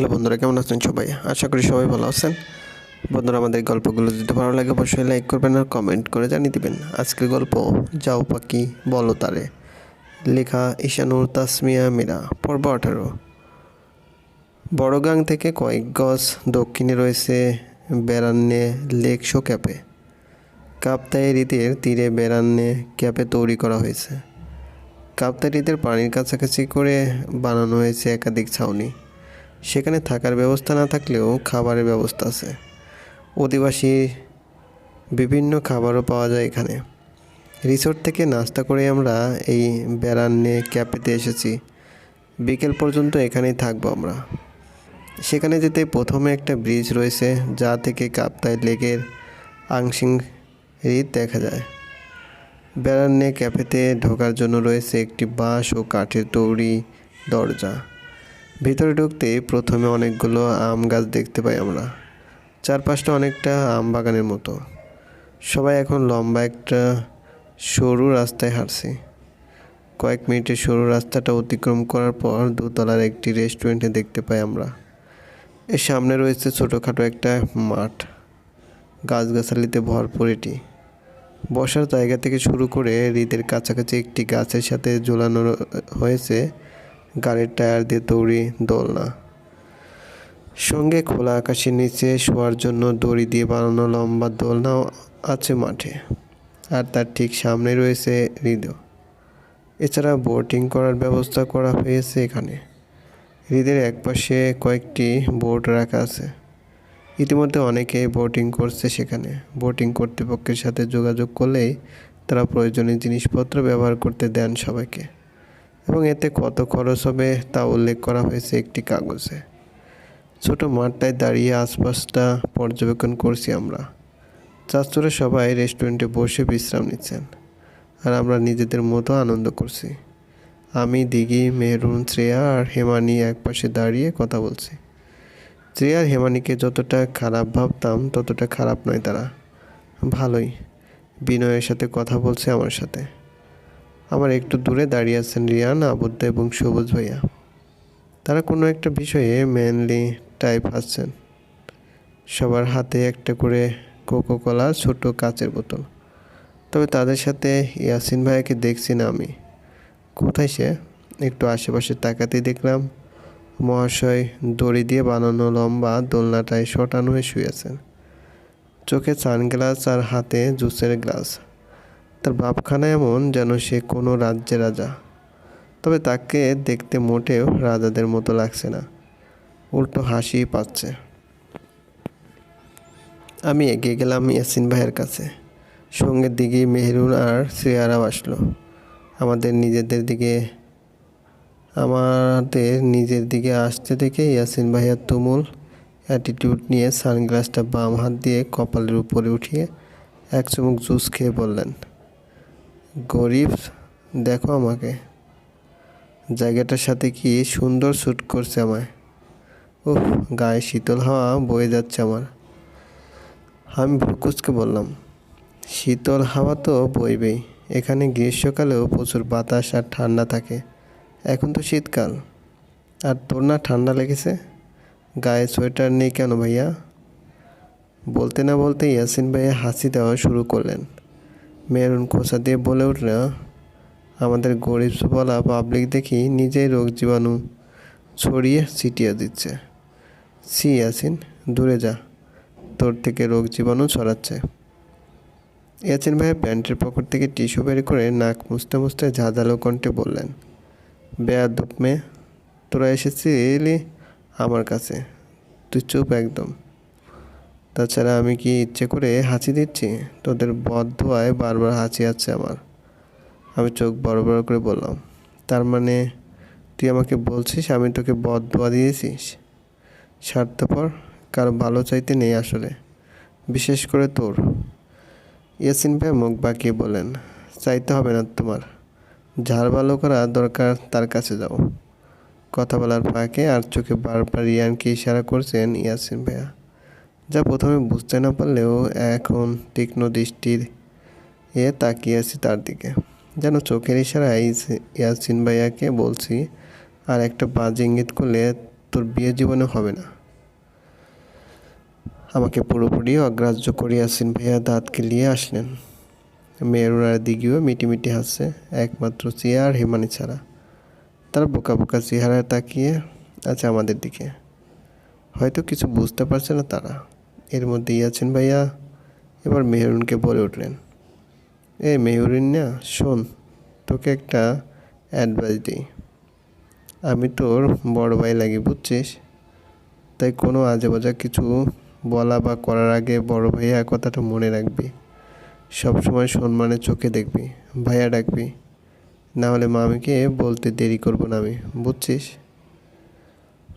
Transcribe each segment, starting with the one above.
Hello বন্ধুরা, কেমন আছেন সবাই? আশা করি সবাই ভালো আছেন। বন্ধুরা, আমাদের গল্পগুলো যদি ভালো লাগে, অবশ্যই লাইক করবেন আর কমেন্ট করে জানিয়ে দিবেন। আজকের গল্প, যাও পাখি বলো তারে। লেখা ঈশানুর তাসমিয়া মীরা, পর্ব আঠারো। বড়গাং থেকে কয়েক গজ দক্ষিণে রয়েছে Berainna lake shore cafe Kaptai হ্রদের তীরে বেড়ান্নে ক্যাপে তৈরি করা হয়েছে। কাপ্তাই হ্রদের পানির কাছাকাছি করে বানানো হয়েছে একাধিক ছাউনি। সেখানে থাকার ব্যবস্থা না থাকলেও খাবারের ব্যবস্থা আছে। অধিবাসী বিভিন্ন খাবারও পাওয়া যায় এখানে। রিসোর্ট থেকে নাস্তা করে আমরা এই বেড়ান্নে, ক্যাফেতে এসেছি। বিকেল পর্যন্ত এখানেই থাকব আমরা। সেখানে যেতে প্রথমে একটা ব্রিজ রয়েছে, যা থেকে কাপ্তাই লেকের আংশিং হ্রদ দেখা যায়। বেড়ান্নে, ক্যাফেতে ঢোকার জন্য রয়েছে একটি বাঁশ ও কাঠের তৈরি দরজা। ভিতরে ঢুকতে প্রথমে অনেকগুলো আম গাছ দেখতে পাই আমরা। চারপাশটা অনেকটা আম বাগানের মতো। সবাই এখন লম্বা একটা সরু রাস্তায় হাঁটছে। কয়েক মিনিটে সরু রাস্তাটা অতিক্রম করার পর দোতলার একটি রেস্টুরেন্টে দেখতে পাই আমরা। এর সামনে রয়েছে ছোটোখাটো একটা মাঠ। গাছগাছালিতে ভরপুর এটি। বসার জায়গা থেকে শুরু করে হৃদের কাছাকাছি একটি গাছের সাথে ঝোলানো হয়েছে গাড়ির টায়ার দিয়ে তৈরি দোলনা। সঙ্গে খোলা আকাশের নিচে শোয়ার জন্য দড়ি দিয়ে বানানো লম্বা দোলনাও আছে মাঠে। আর তার ঠিক সামনে রয়েছে হৃদয়। এছাড়া বোটিং করার ব্যবস্থা করা হয়েছে এখানে। হৃদের একপাশে কয়েকটি বোট রাখা আছে। ইতিমধ্যে অনেকেই বোটিং করছে সেখানে। বোটিং কর্তৃপক্ষের সাথে যোগাযোগ করলেই তারা প্রয়োজনীয় জিনিসপত্র ব্যবহার করতে দেন সবাইকে। এবং এতে কত খরচ হবে তা উল্লেখ করা হয়েছে একটি কাগজে। ছোট মাঠটায় দাঁড়িয়ে আশপাশটা পর্যবেক্ষণ করছি আমরা। চাচুরা সবাই রেস্টুরেন্টে বসে বিশ্রাম নিচ্ছেন আর আমরা নিজেদের মতো আনন্দ করছি। আমি, দিঘি, মেহরুন, শ্রেয়া আর হেমানি একপাশে দাঁড়িয়ে কথা বলছি। শ্রেয়া আর হেমানিকে যতটা খারাপ ভাবতাম, ততটা খারাপ নয় তারা। ভালোই। বিনয়ের সাথে কথা বলছে আমার সাথে। আমার একটু দূরে দাঁড়িয়ে আছেন রিয়ান আবুদ্দা এবং সবুজ ভাইয়া। তারা কোনো একটা বিষয়ে মেনলি টাইপ আসছেন সবার হাতে একটা করে কোকো কলা ছোট কাচের বোতল। তবে তাদের সাথে ইয়াসিন ভাইয়াকে দেখছি না আমি। কোথায় সে? একটু আশেপাশে তাকাতেই দেখলাম, মহাশয় দড়ি দিয়ে বানানো লম্বা দোলনাটায় শটানো হয়ে শুয়েছেন চোখে সানগ্লাস আর হাতে জুসের গ্লাস। তার ভাবখানা এমন যেন সে কোনো রাজ্যে রাজা। তবে তাকে দেখতে মোটেও রাজাদের মতো লাগছে না। উল্টো হাসি পাচ্ছে। আমি এগিয়ে গেলাম ইয়াসিন ভাইয়ের কাছে। সঙ্গে দিকে মেহরুন আর শ্রেয়ারাও আসলো। আমাদের নিজেদের দিকে, আমাদের নিজের দিকে আসতে দেখে ইয়াসিন ভাইয়া তুমুল অ্যাটিটিউড নিয়ে সানগ্লাসটা বাম হাত দিয়ে কপালের উপরে উঠিয়ে এক চুমুক জুস খেয়ে বললেন গরিব, দেখো আমাকে। জায়গাটার সাথে কি সুন্দর শ্যুট করছে আমায়। উফ, গায়ে শীতল হাওয়া বয়ে যাচ্ছে আমার। আমি ভুকুচকে বললাম, শীতল হাওয়া তো বইবেই। এখানে গ্রীষ্মকালেও প্রচুর বাতাস আর ঠান্ডা থাকে। এখন তো শীতকাল। আর তোর না ঠান্ডা লেগেছে? গায়ে সোয়েটার নেই কেন ভাইয়া? বলতে না বলতে ইয়াসিন ভাইয়া হাসি দেওয়া শুরু করলেন। মেরুন খোসা দিয়ে বলে উঠল, আমাদের গরিব বলা পাবলিক দেখি নিজেই রোগ জীবাণু ছড়িয়ে ছিটিয়ে দিচ্ছে। সি ইয়াসিন, দূরে যা। তোর থেকে রোগ জীবাণু ছড়াচ্ছে ইয়াসিন ভাইয়া প্যান্টের পকেট থেকে টিস্যু বের করে নাক মুছতে মুছতে ঝাঁঝালো কণ্ঠে বললেন, বেয়াদব মেয়ে, তোরা এসেছিলি আমার কাছে। তুই চুপ একদম। তাছাড়া আমি কি ইচ্ছে করে হাঁচি দিচ্ছি? তোদের বদ ধোয়ায় বারবার হাঁচি আছে আমার। আমি চোখ বড় বড় করে বললাম, তার মানে তুই আমাকে বলছিস আমি তোকে বদ ধোয়া দিয়েছিস? স্বার্থপর? কারও ভালো চাইতে নেই আসলে। বিশেষ করে তোর। ইয়াসিন ভাই মুখ বাঁকিয়ে বলেন চাইতে হবে না তোমার। যার ভালো করা দরকার তার কাছে যাও। কথা বলার ফাঁকে আর চোখে বারবার রিয়ানকে ইশারা করছেন ইয়াসিন ভাইয়া। যা প্রথমে বুঝতে না পারলেও এখন তীক্ষ্ণ দৃষ্টির এ তাকিয়ে আছি তার দিকে। যেন চোখের ইশারায় ইয়াসিন ভাইয়াকে বলছি, আর একটা বাজে ইঙ্গিত করলে তোর বিয়ে জীবনে হবে না। আমাকে পুরোপুরি অগ্রাহ্য করে আসেন ভাইয়া দাঁত কেলিয়ে আসলেন। মেয়েরার দিকেও মিটিমিটি হাসছে, একমাত্র চেয়ার আর হিমানি ছাড়া। তার বোকা বোকা চেহারায় তাকিয়ে আছে আমাদের দিকে। হয়তো কিছু বুঝতে পারছে না তারা। এর মধ্যেই আছেন ভাইয়া। এবার মেহরুনকে বলে উঠলেন এ মেহরুন না, শোন, তোকে একটা অ্যাডভাইস দিই। আমি তোর বড় ভাই লাগি, বুঝছিস? তাই কোনো আজে বাজে কিছু বলা বা করার আগে বড় ভাইয়া কথাটা মনে রাখবি। সবসময় সম্মানের চোখে দেখবি, ভাইয়া ডাকবি। না হলে মামিকে বলতে দেরি করব না আমি, বুঝছিস?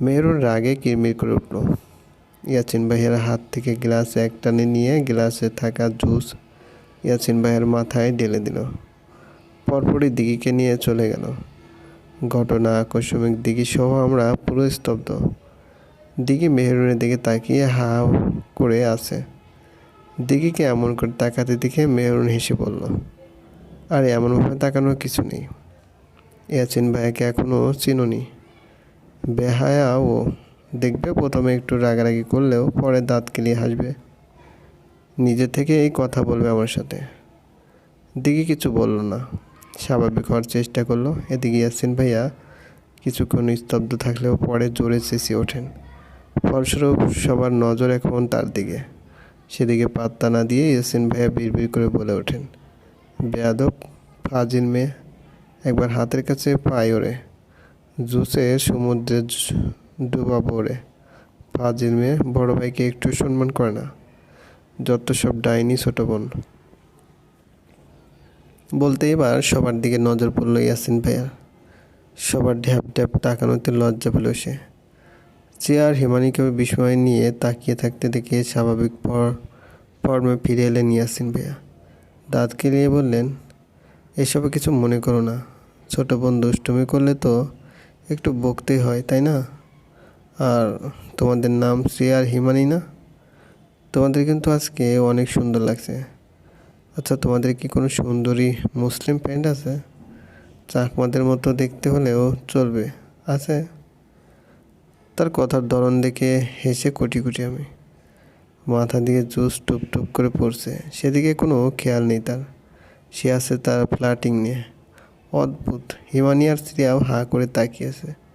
মেহরুন রাগে কিরমির করে উঠল ইয়াসিন ভাইয়ের হাত থেকে গ্লাস এক টানে নিয়ে গ্লাসে থাকা জুস ইয়াসিন ভাইয়ের মাথায় ঢেলে দিল। পরপরই দিঘিকে নিয়ে চলে গেল। ঘটনা আকস্মিক। দিঘি সহ আমরা পুরো স্তব্ধ। দিঘি মেহরুনের দিকে তাকিয়ে হা করে আছে। দিঘিকে এমন করে তাকাতে দেখে মেহরুন হেসে বলল, আর এমনভাবে তাকানোর কিছু নেই। ইয়াসিন ভাইয়াকে এখনও চিনুনি। বেহায়া ও দেখবে প্রথমে একটু রাগারাগি করলেও পরে দাঁত কেলিয়ে হাসবে। নিজে থেকে এই কথা বলবে আমার সাথে। দিকে কিছু বলল না। স্বাভাবিক হওয়ার চেষ্টা করল। এদিকে ইয়াসিন ভাইয়া কিছুক্ষণ স্তব্ধ থাকলেও পরে জোরে চেঁচিয়ে ওঠেন। ফলস্বরূপ সবার নজর এখন তার দিকে। সেদিকে পাত্তা না দিয়ে ইয়াসিন ভাইয়া বিড়বিড় করে বলে ওঠেন, বেয়াদব, ফাজিল মেয়ে, একবার হাতের কাছে পায় ওরে। জুসে সমুদ্রে জ- ডুবাবো ওরে ফাজিল মেয়ে বড় ভাইকে একটু সম্মান করে না। যত সব ডাইনি ছোট বোন। বলতে এবার সবার দিকে নজর পড়ল ইয়াসিন ভাইয়া। সবার ঢ্যাপ ঢ্যাপ তাকানোতে লজ্জা পেল সে। চেয়ার হিমানিকে বিস্ময় নিয়ে তাকিয়ে থাকতে দেখে স্বাভাবিক ফর্মে ফিরে এলেন ইয়াসিন ভাইয়া। দাঁত কেলিয়ে বললেন, এসবে কিছু মনে করো না। ছোট বোন দুষ্টুমি করলে তো একটু বকতেই হয়, তাই না? আর তোমাদের নাম শ্রেয়া আর হিমানি না তোমাদের কিন্তু আজকে অনেক সুন্দর লাগছে। আচ্ছা তোমাদের কি কোনো সুন্দরী মুসলিম প্যান্ট আছে? চাকমাদের মতো দেখতে হলেও চলবে, আছে? তার কথার ধরন দেখে হেসে কুটি কুটি আমি। মাথা দিয়ে জুস টুপ টুপ করে পড়ছে। সেদিকে কোনো খেয়াল নেই তার। সে আছে তার ফ্ল্যাটিং নিয়ে। অদ্ভুত। হিমানি আর শ্রিয়াও হাঁ করে তাকিয়েছে।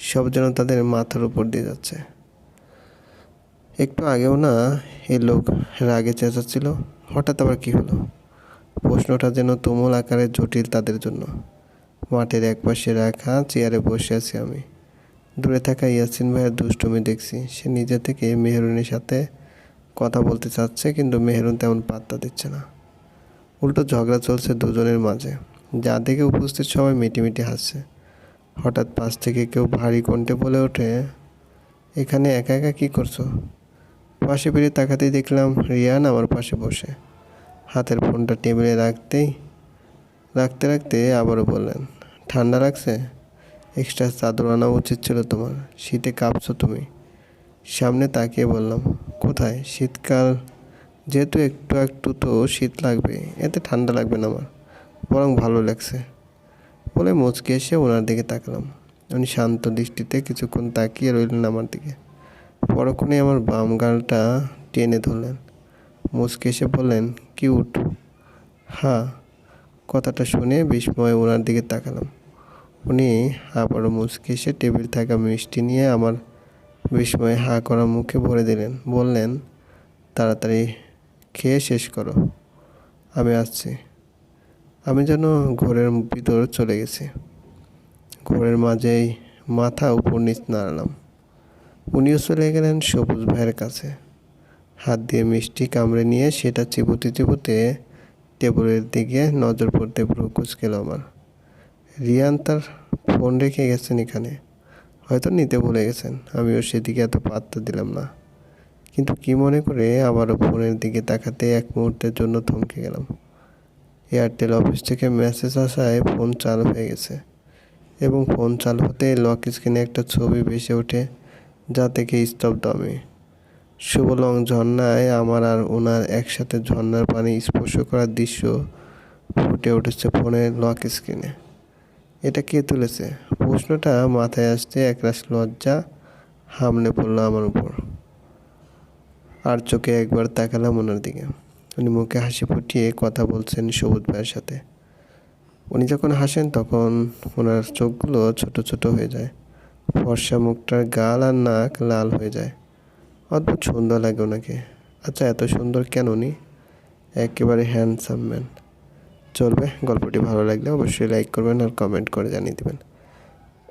সব যেন তাদের মাথার উপর দিয়ে যাচ্ছে। একটু আগেও না এই লোক রাগে চেঁচাচ্ছিল, হঠাৎ আবার কি হলো? প্রশ্নটা যেন তুমুল আকারে জটিল তাদের জন্য। মাঠের একপাশে রাখা চেয়ারে বসে আছি আমি। দূরে থাকা ইয়াসিন ভাইয়ের দুষ্টুমি দেখছি। সে নিজে থেকে মেহরুনের সাথে কথা বলতে চাচ্ছে, কিন্তু মেহরুন তেমন পাত্তা দিচ্ছে না। উল্টো ঝগড়া চলছে দুজনের মাঝে। যা দেখে উপস্থিত সবাই মিটিমিটি হাসছে। হঠাৎ পাশ থেকে কেউ ভারী কণ্ঠে বলে ওঠে, এখানে একা একা কী করছ? পাশে ফিরে তাকাতেই দেখলাম রিয়ান আমার পাশে বসে। হাতের ফোনটা টেবিলে রাখতেই, রাখতে রাখতে আবারও বললেন, ঠান্ডা লাগছে? এক্সট্রা চাদর আনা উচিত ছিল তোমার, শীতে কাঁপছো তুমি। সামনে তাকিয়ে বললাম, কোথায়? শীতকাল, যেহেতু একটু একটু তো শীত লাগবে, এতে ঠান্ডা লাগবে না আমার, বরং ভালো লাগছে। বলে মুচকে এসে ওনার দিকে তাকালাম। উনি শান্ত দৃষ্টিতে কিছুক্ষণ তাকিয়ে রইলেন আমার দিকে। পরক্ষণে আমার বাম গালটা টেনে ধরলেন। মুচকে এসে বললেন, কিউট। হ্যাঁ। কথাটা শুনে বিস্ময়ে ওনার দিকে তাকালাম। উনি আবারও মুচকে এসে টেবিল থাকা মিষ্টি নিয়ে আমার বিস্ময়ে হা করা মুখে ভরে দিলেন। বললেন, তাড়াতাড়ি খেয়ে শেষ করো। আমি আসছি। আমি যেন ঘোরের ভিতর চলে গেছি। ঘোরের মাঝেই মাথা উপর নিচ নাড়ালাম। উনিও চলে গেলেন সবুজ ভাইয়ের কাছে। হাত দিয়ে মিষ্টি কামড়ে নিয়ে সেটা চিবুতে চিবুতে টেবিলের দিকে নজর পড়তে ভ্রু কুচকেল আমার। রিয়ান তার ফোন রেখে গেছেন এখানে। হয়তো নিতে ভুলে গেছেন, আমিও সেদিকে এত পাত্তা দিলাম না। কিন্তু কি মনে করে আবারও ফোনের দিকে তাকাতে এক মুহূর্তের জন্য থমকে গেলাম। এয়ারটেল অফিস থেকে মেসেজ আসায় ফোন চালু হয়ে গেছে এবং ফোন চালু হতে লক স্ক্রিনে একটা ছবি ভেসে ওঠে, যা থেকে স্তব্ধ আমি। শুভলং ঝর্ণায় আমার আর ওনার একসাথে ঝর্ণার পানি স্পর্শ করার দৃশ্য ফুটে উঠেছে ফোনের লক স্ক্রিনে। এটা কে তুলেছে? প্রশ্নটা মাথায় আসতে একরাশ লজ্জা হামলে পড়ল আমার উপর। আর চোখে একবার তাকালাম ওনার দিকে। উনি মুখে হাসি ফুটিয়ে কথা বলছেন সবুজ ভাইয়ের সাথে। উনি যখন হাসেন তখন ওনার চোখগুলো ছোট ছোট হয়ে যায়। ফর্সা মুখটার গাল আর নাক লাল হয়ে যায়। অদ্ভুত সুন্দর লাগে ওনাকে। আচ্ছা এত সুন্দর কেন উনি? একেবারে হ্যান্ডসাম ম্যান চলবে, গল্পটি ভালো লাগলে অবশ্যই লাইক করবেন আর কমেন্ট করে জানিয়ে দেবেন।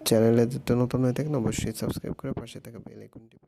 চ্যানেলে নতুন হয়ে থাকেন, অবশ্যই সাবস্ক্রাইব করে পাশে থাকা বেল আইকনটি